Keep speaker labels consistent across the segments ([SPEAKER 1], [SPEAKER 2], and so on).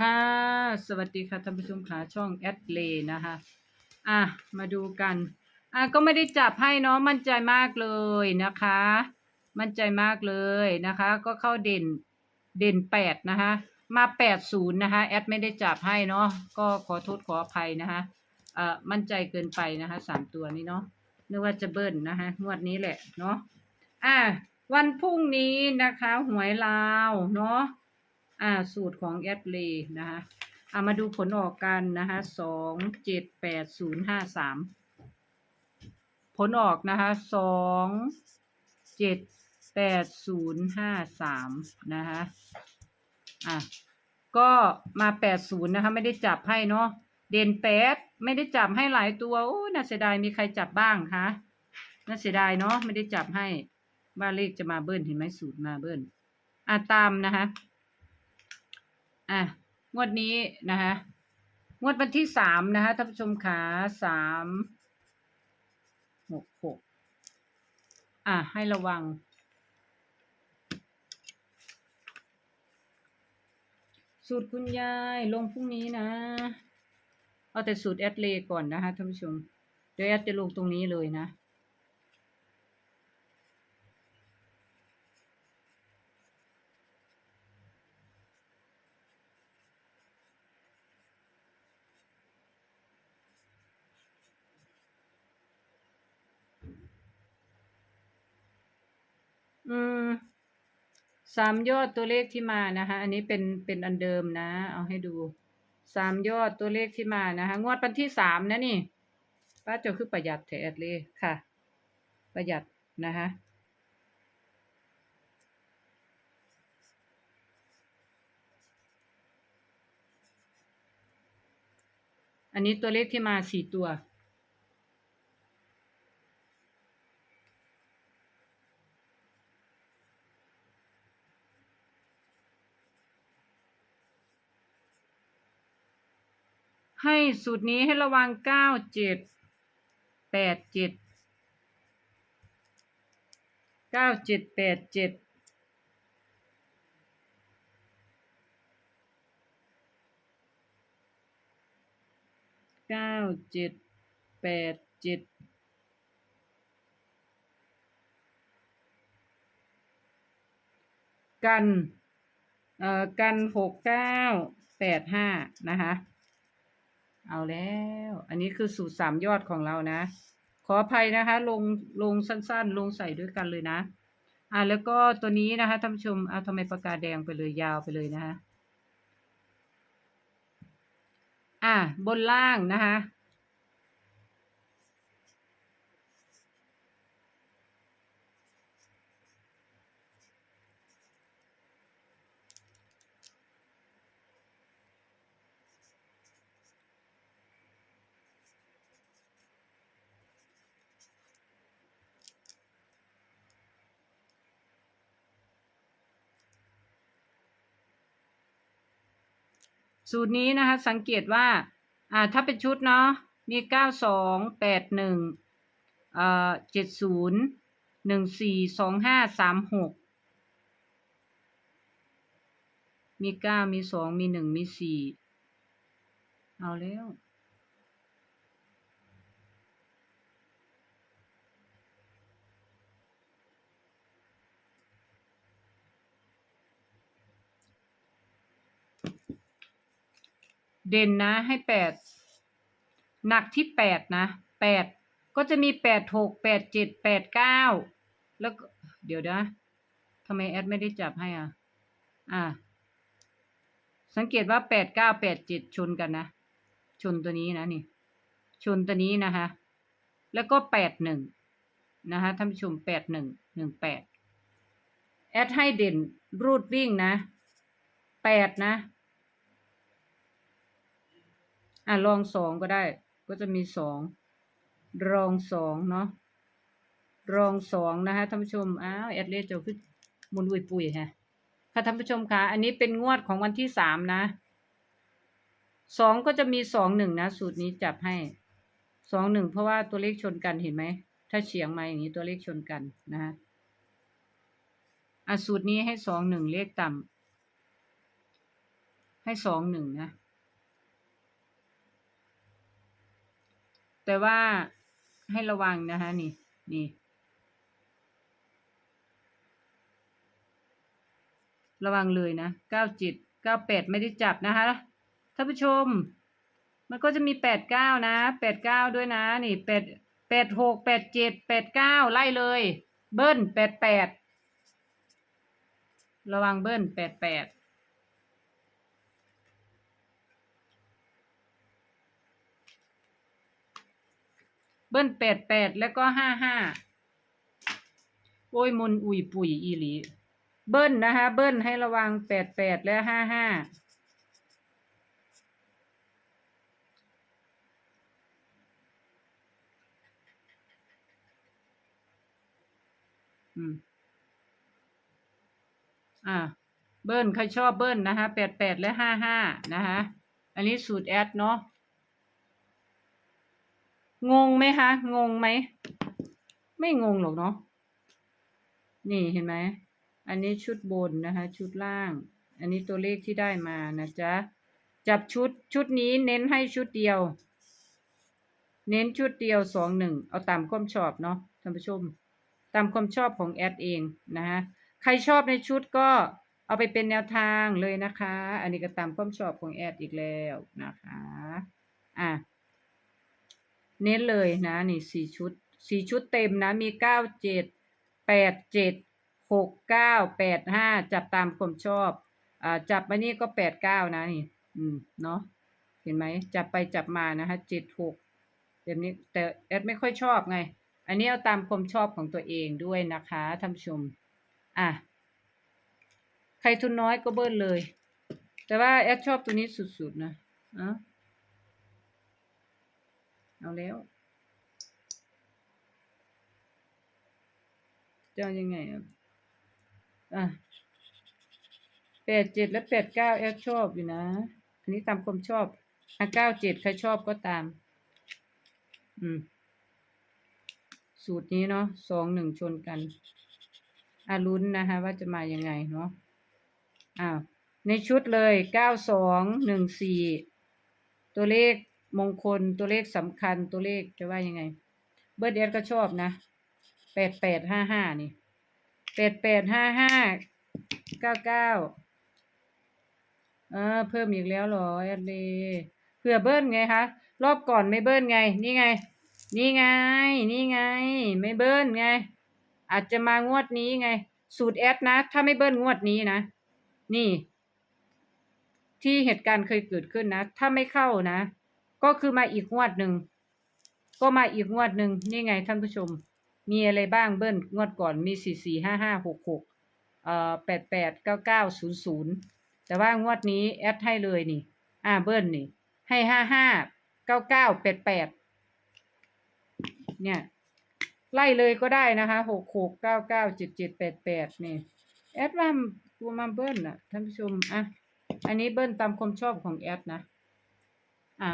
[SPEAKER 1] ค่ะ สวัสดีค่ะท่านผู้ชมค่ะช่องแอดเลนะคะ อะ มาดูกัน อะ ก็ไม่ได้จับให้เนาะมั่นใจมากเลยนะคะ มั่นใจมากเลยนะคะ ก็เข้าเด่นเด่นแปดนะคะมาแปดศูนย์นะคะแอดไม่ได้จับให้เนาะก็ขอโทษขออภัยนะคะเอ่อมั่นใจเกินไปนะคะสามตัวนี้เนาะนึกว่าจะเบิ้ลนะคะงวดนี้แหละเนาะอะ วันพรุ่งนี้นะคะหวยลาวเนาะอ่าสูตรของแอดเลนะคะเอามาดูผลออกกันนะคะสองเจ็ดแปดศูนย์ห้าสามผลออกนะคะสองเจ็ดแปดศูนย์ห้าสามนะคะอะก็มาแปดศูนย์นะคะไม่ได้จับให้เนาะเด่นแปดไม่ได้จับให้หลายตัวโอ้น่าเสียดายมีใครจับบ้างคะน่าเสียดายเนาะไม่ได้จับให้ ว่าเลขจะมาเบิ้ลเห็นไหมสูตรมาเบิ้ลอะตามนะคะอะงวดนี้นะคะงวดวันที่สามนะคะท่านผู้ชมขาสามหกหกอะให้ระวัง สูตรคุณยายลงพรุ่งนี้นะ เอาแต่สูตรแอดเลก่อนนะคะท่านผู้ชม เดี๋ยวแอดจะลงตรงนี้เลยนะ อืมสามยอดตัวเลขที่มานะคะอันนี้เป็นเป็นอันเดิมนะ เอาให้ดูสามยอดตัวเลขที่มานะคะงวดวันที่สามนะนี่ป้าเจ้าคือประหยัดแถดเลยค่ะ ประหยัดนะคะอันนี้ตัวเลขที่มาสี่ตัว ให้สูตรนี้ให้ระวังเก้าเจ็ดแปดเจ็ดเก้าเจ็ดแปดเจ็ดเก้าเจ็ดแปดเจ็ดกัน เอ่อ กันหกเก้าแปดห้านะคะ เอาแล้ว อันนี้คือสูตรสามยอดของเรานะ ขออภัยนะคะ ลงลงสั้นๆ ลงใส่ด้วยกันเลยนะ อ่าแล้วก็ตัวนี้นะคะท่านผู้ชมเอาทำไมปากกาแดงไปเลยยาวไปเลยนะคะ อ่าบนล่างนะคะ สูตรนี้นะคะ สังเกตว่าอ่าถ้าเป็นชุดเนาะมีเก้าสองแปดหนึ่งเอ่อเจ็ดศูนย์หนึ่งสี่สองห้าสามหกมีเก้ามีสองมีหนึ่งมีสี่เอาแล้ว เด่นนะให้แปดหนักที่แปดนะแปดก็จะมีแปดหกแปดเจ็ดแปดเก้าแล้วเดี๋ยวนะทำไมแอดไม่ได้จับให้อะ อ่า สังเกตว่าแปดเก้าแปดเจ็ดชนกันนะ ชนตัวนี้นะนี่ ชนตัวนี้นะคะ แล้วก็แปดหนึ่งนะคะท่านผู้ชมแปดหนึ่งหนึ่งแปดแอดให้เด่นรูดวิ่งนะแปดนะ อะลองสองก็ได้ ก็จะมีสองรองสองเนาะรองสองนะคะท่านผู้ชมอ้าวแอดเลสเจะคือมุนอุยปุยฮะค่ะท่านผู้ชมคะอันนี้เป็นงวดของวันที่สามนะสองก็จะมีสองหนึ่งนะสูตรนี้จับให้สองหนึ่งเพราะว่าตัวเลขชนกันเห็นไหม ถ้าเฉียงมาอย่างนี้ตัวเลขชนกันนะฮะอะสูตรนี้ให้สองหนึ่งเลขต่ให้สองหนึ่งนะ แต่ว่าให้ระวังนะคะนี่นี่ระวังเลยนะเก้าจิตเก้าแปดไม่ได้จับนะคะท่านผู้ชม มันก็จะมีแปดเก้านะแปดเก้าด้วยนะ นี่แปดแปดหกแปดเจ็ดแปดเก้าไล่เลย เบิ้ลแปดแปดระวังเบิ้ลแปดแปด บิ้ลแปดแปดแล้วก็ห้าห้าโอ้ยมนอุ่ยปุ๋ยอีหลี เบิ้ลนะคะ เบิ้ลให้ระวังแปดแปดและห้าห้าอืม อ่า เบิ้ลใครชอบเบิ้ลนะคะแปดแปดและห้าห้านะคะ อันนี้สูตรแอดเนาะ งงไหมคะ งงไหม ไม่งงหรอกเนาะ นี่เห็นไหม อันนี้ชุดบนนะคะ ชุดล่าง อันนี้ตัวเลขที่ได้มานะจ๊ะ จับชุดชุดนี้เน้นให้ชุดเดียว เน้นชุดเดียวสองหนึ่ง เอาตามความชอบเนาะท่านผู้ชม ตามความชอบของแอดเองนะฮะ ใครชอบในชุดก็เอาไปเป็นแนวทางเลยนะคะ อันนี้ก็ตามความชอบของแอดอีกแล้วนะคะ อะ เน้นเลยนะนี่สี่ชุดสี่ชุดเต็มนะมีเก้าเจ็ดแปดเจ็ดหกเก้าแปดห้าจับตามความชอบอ่าจับมานี่ก็แปดเก้านะนี่ อืมเนาะเห็นไหมจับไปจับมานะคะเจ็ดหกแบบนี้แต่แอดไม่ค่อยชอบไง อันนี้เอาตามความชอบของตัวเองด้วยนะคะท่านชม อะ ใครทุนน้อยก็เบิ้ลเลย แต่ว่าแอดชอบตัวนี้สุดๆนะเอา เอาแล้วจะเอายังไงอะแปดเจ็ดและแปดเก้าแอดชอบอยู่นะ อันนี้ตามความชอบอะเก้าเจ็ดใครชอบก็ตาม อืม สูตรนี้เนาะสองหนึ่งชนกันอาลุ้นนะคะว่าจะมายังไงเนาะอ้าวในชุดเลยเก้าสองหนึ่งสี่ตัวเลข มงคลตัวเลขสำคัญตัวเลขจะว่ายังไง เบิร์ดเอสก็ชอบนะแปดแปดห้าห้านี่แปดแปดห้าห้าเก้าเก้าเออเพิ่มอีกแล้วหรอแอดเดเผื่อเบิ้ลไงคะรอบก่อนไม่เบิ้ลไง นี่ไง นี่ไง นี่ไง ไม่เบิ้ลไง อาจจะมางวดนี้ไง สูตรแอดนะ ถ้าไม่เบิ้ลงวดนี้นะ นี่ ที่เหตุการณ์เคยเกิดขึ้นนะ ถ้าไม่เข้านะ ก็คือมาอีกงวดหนึ่ง ก็มาอีกงวดหนึ่งนี่ไงท่านผู้ชม มีอะไรบ้างเบิ้ลงวดก่อนมีสี่สี่ห้าห้าหกหกเอ่อแปดแปดเก้าเก้าศูนย์ศูนย์แต่ว่างวดนี้แอดให้เลยนี่ อ่าเบิ้ลนี่ ให้ห้าห้าเก้าเก้าแปดแปดเนี่ย ไล่เลยก็ได้นะคะหกหกเก้าเก้าเจ็ดเจ็ดแปดแปดนี่แอดว่าตัวมาเบิ้ลน่ะท่านผู้ชมอะอันนี้เบิ้ลตามความชอบของแอดนะ อะ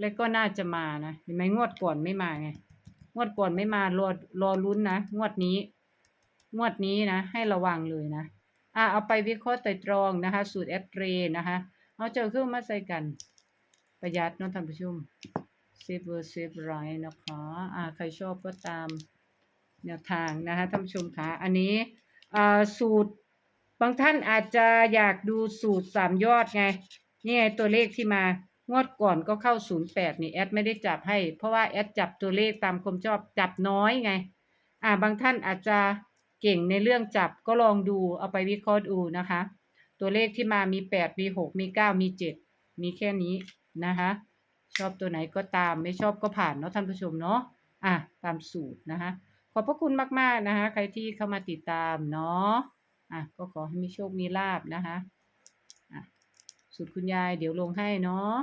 [SPEAKER 1] แล้วก็น่าจะมานะเห็นไหมงวดก่อนไม่มาไงงวดก่อนไม่มารอรอลุ้นนะงวดนี้ งวดนี้นะ ให้ระวังเลยนะอะเอาไปวิเคราะห์ไตรตรองนะคะ สูตรแอดเรนะคะเอาเจอเครื่องมาใส่กัน ประหยัดเนาะท่านผู้ชมเซฟเวอร์เซฟไรนะคะอ่าใครชอบก็ตามแนวทางนะคะท่านผู้ชมคะอันนี้อ่าสูตรบางท่านอาจจะอยากดูสูตรสามยอดไง นี่ไงตัวเลขที่มา งวดก่อนก็เข้าศูนย์แปดนี่แอดไม่ได้จับให้ เพราะว่าแอดจับตัวเลขตามความชอบจับน้อยไง อ่าบางท่านอาจจะเก่งในเรื่องจับก็ลองดูเอาไปวิเคราะห์ดูนะคะ ตัวเลขที่มามีแปดมีหกมีเก้ามีเจ็ดมีแค่นี้นะคะ ชอบตัวไหนก็ตามไม่ชอบก็ผ่านเนาะท่านผู้ชมเนาะอะตามสูตรนะคะขอบพระคุณมาก ๆ นะคะ ใครที่เข้ามาติดตามเนาะอะก็ขอให้มีโชคมีลาบนะคะอะสูตรคุณยายเดี๋ยวลงให้เนาะ